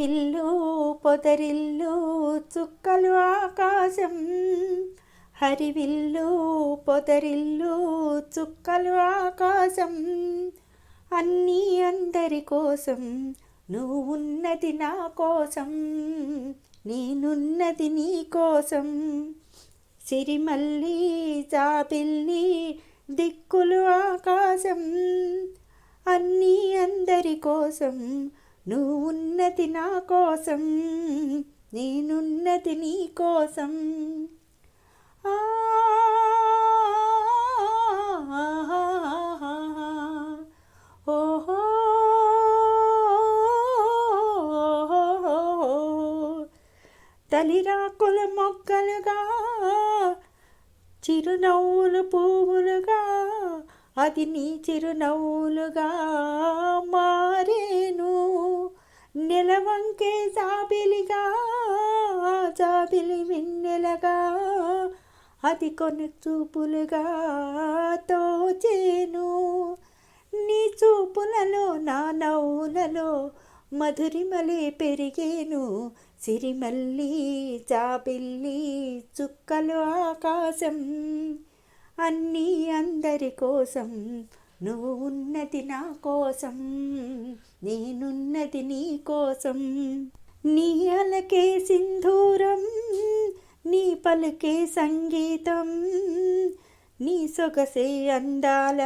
పిల్లు పొదరిల్లు చుక్కలు ఆకాశం. హరివిల్లు పొదరిల్లు చుక్కలు ఆకాశం. అన్నీ అందరి కోసం నువ్వు ఉన్నది నా కోసం. నేనున్నది నీ కోసం. సిరిమల్లి జాబిల్లి దిక్కులు ఆకాశం. అన్నీ అందరి కోసం నువ్వున్నది నా కోసం నేనున్నది నీ కోసం. ఓహో తలిరాకుల మొక్కలుగా చిరునవ్వులు పువ్వులుగా అది నీ చిరునవ్వులుగా మారేను. నెలవంకే జాబిలిగా జాబిలి విన్నెలగా అది కొన్ని చూపులుగా తోచేను. నీ చూపులలో నా నవ్వులలో మధురిమలే పెరిగేను. సిరిమల్లి చాపిల్లి చుక్కలు ఆకాశం అన్నీ అందరి కోసం నువ్వు ఉన్నది నా కోసం. నేనున్నది నీ కోసం నీ అలకే సింధూరం నీ పలుకే సంగీతం నీ సొగసే అందాల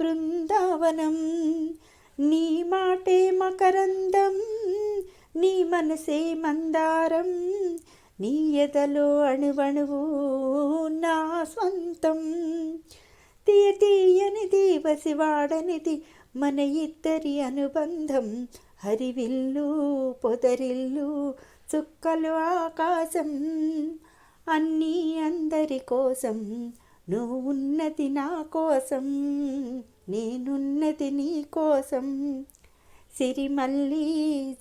బృందావనం. నీ మాటే మకరందం నీ మనసే మందారం. నీ ఎదలో అణువణువు నా స్వంతం. తీయ తీయనిది వసివాడనిది మన ఇద్దరి అనుబంధం. హరివిల్లు పొదరిల్లు చుక్కలు ఆకాశం. అన్నీ అందరి కోసం నువ్వు ఉన్నది నా కోసం నేనున్నది నీ కోసం. సిరిమల్లి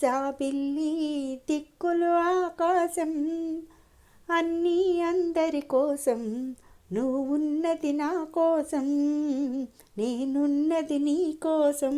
జాబిల్లి దిక్కులు ఆకాశం. అన్నీ అందరి కోసం నువ్వు ఉన్నది నా కోసం నేనున్నది నీ కోసం.